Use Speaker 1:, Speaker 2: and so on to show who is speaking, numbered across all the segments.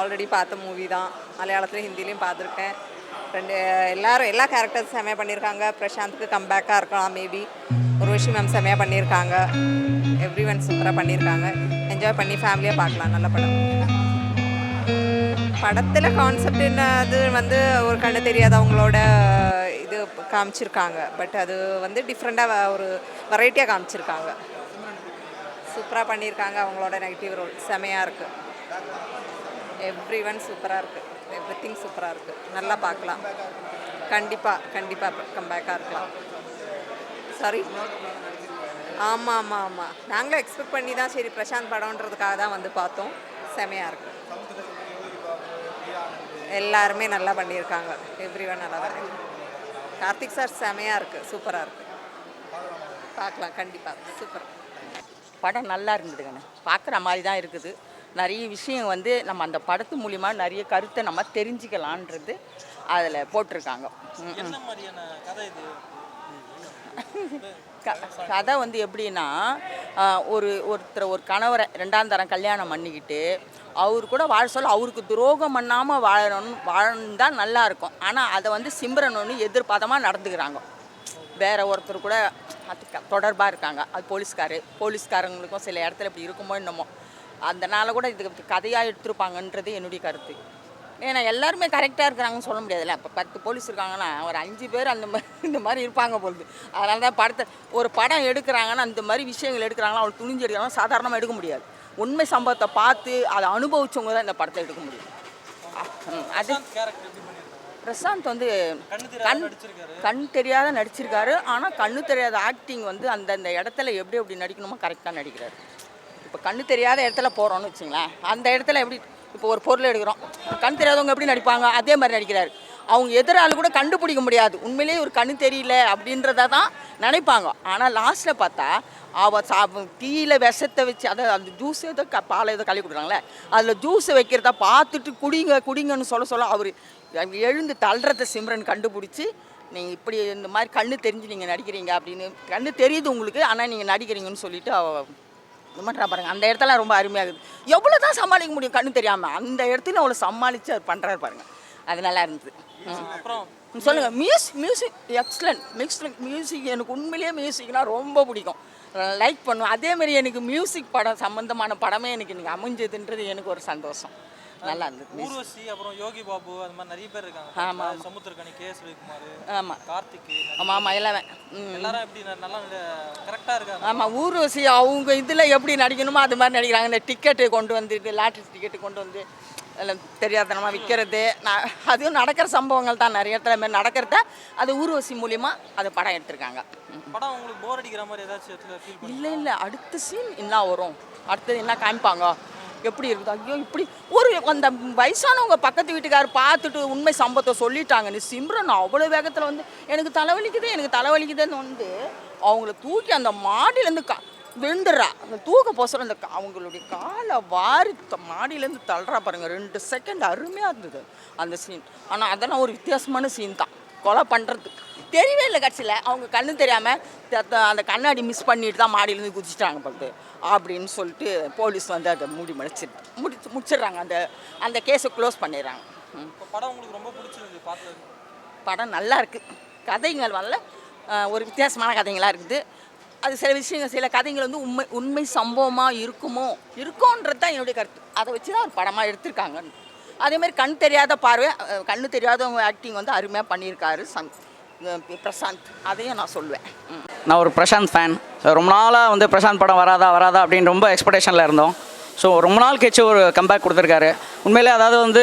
Speaker 1: Already பார்த்த movie தான். மலையாளத்துலையும் ஹிந்திலையும் பார்த்துருக்கேன். ரெண்டு எல்லாரும் எல்லா கேரக்டர்ஸ் செமையாக பண்ணியிருக்காங்க. பிரசாந்த்க்கு கம்பேக்காக இருக்கலாம் மேபி உருவஷி மேம் செமையாக பண்ணியிருக்காங்க. எவ்ரி ஒன் சூப்பராக பண்ணியிருக்காங்க. என்ஜாய் பண்ணி ஃபேமிலியாக பார்க்கலாம் நல்ல படம். படத்தில் கான்செப்ட் என்ன அது வந்து ஒரு கண்ணு தெரியாதவங்களோட இது காமிச்சிருக்காங்க. பட் அது வந்து டிஃப்ரெண்ட்டாக ஒரு வெரைட்டியாக காமிச்சிருக்காங்க. சூப்பராக பண்ணியிருக்காங்க அவங்களோட நெகட்டிவ் ரோல் செமையாக இருக்குது எவ்ரி ஒன் சூப்பராக இருக்குது எவ்ரி திங் சூப்பராக இருக்குது நல்லா பார்க்கலாம். கண்டிப்பாக கண்டிப்பாக கம்பேக்காக இருக்கலாம். சாரி ஆமாம் ஆமாம் ஆமாம் நாங்களும் எக்ஸ்பெக்ட் பண்ணி தான் சரி பிரசாந்த் படம்ன்றதுக்காக தான் வந்து பார்த்தோம். செமையாக இருக்கும் எல்லாருமே நல்லா பண்ணியிருக்காங்க. எவ்ரி ஒன் நல்லா தான் கார்த்திக் சார் செமையாக இருக்குது சூப்பராக இருக்குது பார்க்கலாம் கண்டிப்பாக சூப்பர்.
Speaker 2: படம் நல்லா இருந்ததுங்கண்ணே. பார்க்குற மாதிரி தான் இருக்குது. நிறைய விஷயம் வந்து நம்ம அந்த படத்து மூலிமா நிறைய கருத்தை நம்ம தெரிஞ்சுக்கலான்றது அதில் போட்டிருக்காங்க.
Speaker 3: கதை
Speaker 2: வந்து எப்படின்னா ஒரு ஒருத்தர் ஒரு கணவரை ரெண்டாம் தரம் கல்யாணம் பண்ணிக்கிட்டு அவர் கூட வாழ சொல்ல அவருக்கு துரோகம் பண்ணாமல் வாழணும் வாழ்ந்தால் நல்லா இருக்கும். ஆனால் அதை வந்து சிம்ரன் ஒன்று எதிர்பார்த்தமாக நடந்துக்கிறாங்க. வேற ஒருத்தர் கூட அது தொடர்பாக இருக்காங்க. அது போலீஸ்காரு. போலீஸ்காரங்களுக்கும் சில இடத்துல இப்படி இருக்குமோ என்னமோ. அதனால கூட இதுக்கு கதையாக எடுத்திருப்பாங்கன்றது என்னுடைய கருத்து. ஏன்னா எல்லாருமே கரெக்டாக இருக்கிறாங்கன்னு சொல்ல முடியாதுல்ல. இப்போ பத்து போலீஸ் இருக்காங்கன்னா ஒரு அஞ்சு பேர் அந்த மாதிரி இந்த மாதிரி இருப்பாங்க பொழுது. அதனால தான் படத்தை ஒரு படம் எடுக்கிறாங்கன்னா அந்த மாதிரி விஷயங்கள் எடுக்கிறாங்கன்னா அவள் துணிஞ்சு எடுக்கிறாங்கன்னா சாதாரணமாக எடுக்க முடியாது. உண்மை சம்பவத்தை பார்த்து அதை அனுபவிச்சவங்க தான் இந்த படத்தை எடுக்க முடியும். அது பிரசாந்த் வந்து கண் கண் தெரியாத நடிச்சிருக்காரு. ஆனால் கண்ணு தெரியாத ஆக்டிங் வந்து அந்தந்த இடத்துல எப்படி எப்படி நடிக்கணுமோ கரெக்டாக நடிக்கிறாரு. இப்போ கண்ணு தெரியாத இடத்துல போகிறோன்னு வச்சுங்களேன் அந்த இடத்துல எப்படி இப்போ ஒரு பொருள் எடுக்கிறோம். கண் தெரியாதவங்க எப்படி நடிப்பாங்க? அதே மாதிரி நடிக்கிறாரு. அவங்க எதிரால் கூட கண்டுபிடிக்க முடியாது. உண்மையிலேயே ஒரு கண்ணு தெரியல அப்படின்றத தான் நினைப்பாங்க. ஆனால் லாஸ்ட்டில் பார்த்தா அவ சா தீயில விஷத்தை வச்சு அதை அந்த ஜூஸ் ஏதோ க பாலை ஏதோ கழுவி கொடுக்குறாங்களே அதில் ஜூஸை வைக்கிறத பார்த்துட்டு குடிங்க குடிங்கன்னு சொல்ல சொல்ல அவர் எழுந்து தள்ளுறத சிம்ரன் கண்டுபிடிச்சி நீங்கள் இப்படி இந்த மாதிரி கண்ணு தெரிஞ்சு நீங்கள் நடிக்கிறீங்க அப்படின்னு கண்ணு தெரியுது உங்களுக்கு ஆனால் நீங்கள் நடிக்கிறீங்கன்னு சொல்லிட்டு அவ இது பண்ணுறா பாருங்க. அந்த இடத்துல ரொம்ப அருமையாகுது. எவ்வளோ தான் சமாளிக்க முடியும் கண்ணு தெரியாமல் அந்த இடத்துல அவ்வளோ சமாளித்து அவர் பண்ணுறாரு பாருங்க. அது நல்லா இருந்தது.
Speaker 3: அப்புறம்?
Speaker 2: சொல்லுங்க. Music music excellent mixed music எனக்கு உண்மையிலேயே மியூசிக்னா ரொம்ப பிடிக்கும். லைக் பண்ணுவேன். அதே மாதிரி எனக்கு மியூசிக் படம் சம்மந்தமான படமே எனக்கு இன்னைக்கு அமைஞ்சதுன்றது எனக்கு ஒரு சந்தோஷம். நல்லா இருந்தது.
Speaker 3: ஊர்வசி அப்புறம் யோகி பாபு அந்த மாதிரி நிறைய பேர் இருக்காங்க.
Speaker 2: ஆமா,
Speaker 3: அஹ் சமுத்திரக்கனி கே எஸ் ரவிக்குமார்
Speaker 2: ஆமாம்
Speaker 3: கார்த்திக்
Speaker 2: ஆமாம் ஆமாம் எல்லாமே. ம்.
Speaker 3: எல்லாரும் எப்படி நல்லா கரெக்டாக இருக்காங்க.
Speaker 2: ஆமாம் ஊர்வசி அவங்க இதில் எப்படி நடிக்கணுமோ அது மாதிரி நடிக்கிறாங்க. இந்த டிக்கெட்டு கொண்டு வந்துட்டு லாட்ரி டிக்கெட்டு கொண்டு வந்து அதில் தெரியாதனமாக விற்கிறது நான் அதுவும் நடக்கிற சம்பவங்கள் தான் நிறைய இடத்துல மாதிரி நடக்கிறத அது ஊர்வசி மூலிமா அது படம் எடுத்திருக்காங்க.
Speaker 3: படம் உங்களுக்கு போர் அடிக்கிற மாதிரி ஏதாச்சும்
Speaker 2: இல்லை இல்லை அடுத்த சீன் என்ன வரும்? அடுத்தது என்ன காமிப்பாங்க? எப்படி இருக்குது? ஐயோ இப்படி ஒரு அந்த வயசானவங்க பக்கத்து வீட்டுக்காரர் பார்த்துட்டு உண்மை சம்பவத்தை சொல்லிட்டாங்க. நீ சிம்ரன் அவ்வளோ வேகத்தில் வந்து எனக்கு தலைவலிக்குது எனக்கு தலைவலிக்குதுன்னு வந்து அவங்கள தூக்கி அந்த மாடியிலேருந்து கா விழுந்துடுறா. அந்த தூக்க போசுற அந்த கா- அவங்களுடைய காலை வாரி மாடியிலேருந்து தள்ளுறா பாருங்க. ரெண்டு செகண்ட் அருமையாக இருந்தது அந்த சீன் ஆனால் அதெல்லாம் ஒரு வித்தியாசமான சீன் தான். கொலை பண்ணுறது தெரியவே இல்லை கட்சியில். அவங்க கண்ணு தெரியாமல் அந்த கண்ணாடி மிஸ் பண்ணிட்டு தான் மாடியிலேருந்து குதிச்சிட்டாங்க பார்த்து அப்படின்னு சொல்லிட்டு போலீஸ் வந்து அதை மூடி முடிச்சு முடி முடிச்சிடுறாங்க. அந்த அந்த கேஸை க்ளோஸ் பண்ணிடுறாங்க.
Speaker 3: படம் உங்களுக்கு ரொம்ப பிடிச்சிருக்கு பார்த்தது
Speaker 2: படம் நல்லா இருக்குது கதைகள் வரல. ஒரு வித்தியாசமான கதைங்களாக இருக்குது. அது சில விஷயங்கள் சில கதைகள் வந்து உண்மை உண்மை சம்பவமாக இருக்குமோ இருக்கோன்றது தான் என்னுடைய கருத்து. அதை வச்சு தான் ஒரு படமாக எடுத்திருக்காங்க அதே மாதிரி கண் தெரியாத பார்வை கண்ணு தெரியாதவங்க ஆக்டிங் வந்து அருமையாக பண்ணியிருக்காரு சங் பிரசாந்த். அதையும் நான் சொல்லுவேன்.
Speaker 4: நான் ஒரு பிரசாந்த் ஃபேன் ரொம்ப நாளாக வந்து பிரசாந்த் படம் வராதா வராதா அப்படின்னு ரொம்ப எக்ஸ்பெக்டேஷனில் இருந்தோம். ஸோ ரொம்ப நாள் கழிச்சு ஒரு கம்பேக் கொடுத்துருக்காரு. உண்மையிலே அதாவது வந்து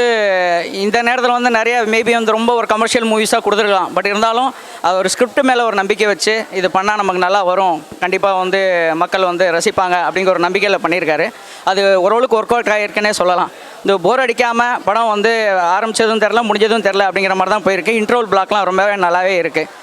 Speaker 4: இந்த நேரத்தில் வந்து நிறைய மேபி வந்து ரொம்ப ஒரு கமர்ஷியல் மூவிஸாக கொடுத்துருக்கலாம். பட் இருந்தாலும் அது ஒரு ஸ்கிரிப்ட் மேலே ஒரு நம்பிக்கை வச்சு இது பண்ணால் நமக்கு நல்லா வரும். கண்டிப்பாக வந்து மக்கள் வந்து ரசிப்பாங்க அப்படிங்கிற ஒரு நம்பிக்கையில் பண்ணியிருக்காரு. அது ஓரளவுக்கு ஒர்க் அவுட் ஆகிருக்குன்னே சொல்லலாம். இந்த போர் அடிக்காமல் படம் வந்து ஆரம்பிச்சதும் தெரில முடிஞ்சதும் தெரில அப்படிங்கிற மாதிரி தான் போயிருக்கு. இன்ட்ரோல் பிளாக்லாம் ரொம்பவே நல்லாவே இருக்குது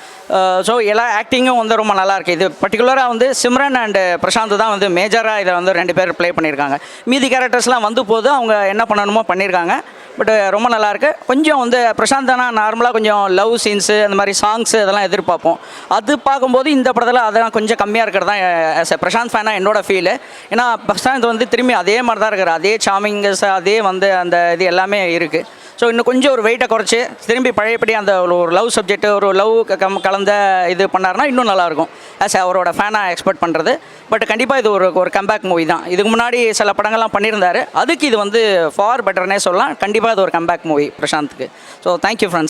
Speaker 4: ஸோ எல்லா ஆக்டிங்கும் வந்து ரொம்ப நல்லா இருக்குது இது பர்டிகுலராக வந்து சிம்ரன் அண்டு பிரசாந்த் தான் வந்து மேஜராக இதை வந்து ரெண்டு பேர் ப்ளே பண்ணியிருக்காங்க. மீதி கேரக்டர்ஸ்லாம் வந்து போது அவங்க என்ன பண்ணணுமோ பண்ணியிருக்காங்க. பட் uh, ரொம்ப நல்லா இருக்கு கொஞ்சம் வந்து பிரசாந்தனா நார்மலாக கொஞ்சம் லவ் சீன்ஸு அந்த மாதிரி சாங்ஸு அதெல்லாம் எதிர்பார்ப்போம். அது பார்க்கும்போது இந்த படத்தில் அதெல்லாம் கொஞ்சம் கம்மியாக இருக்கிறது தான் ஆஸ் பிரசாந்த் ஃபேனாக என்னோட ஃபீலு ஏன்னா பிரசாந்த் வந்து திரும்பி அதே மாதிரி தான் இருக்கிற அதே சாமிங்கஸ் அதே வந்து அந்த இது எல்லாமே இருக்குது ஸோ இன்னும் கொஞ்சம் ஒரு வெயிட்டை குறைச்சி திரும்பி பழையபடி அந்த ஒரு லவ் சப்ஜெக்ட் ஒரு லவ் கம் கலந்த இது பண்ணாருன்னா இன்னும் நல்லாயிருக்கும். ஆஸ் அவரோட ஃபேனாக எக்ஸ்பெக்ட் பண்ணுறது பட் கண்டிப்பாக இது ஒரு ஒரு கம்பேக் மூவி தான். இதுக்கு முன்னாடி சில படங்கள்லாம் பண்ணியிருந்தாரு. அதுக்கு இது வந்து ஃபார் பெட்டர்னே சொல்லலாம். கண்டிப்பாக இது ஒரு comeback movie பிரசாந்த்க்கு. So thank you friends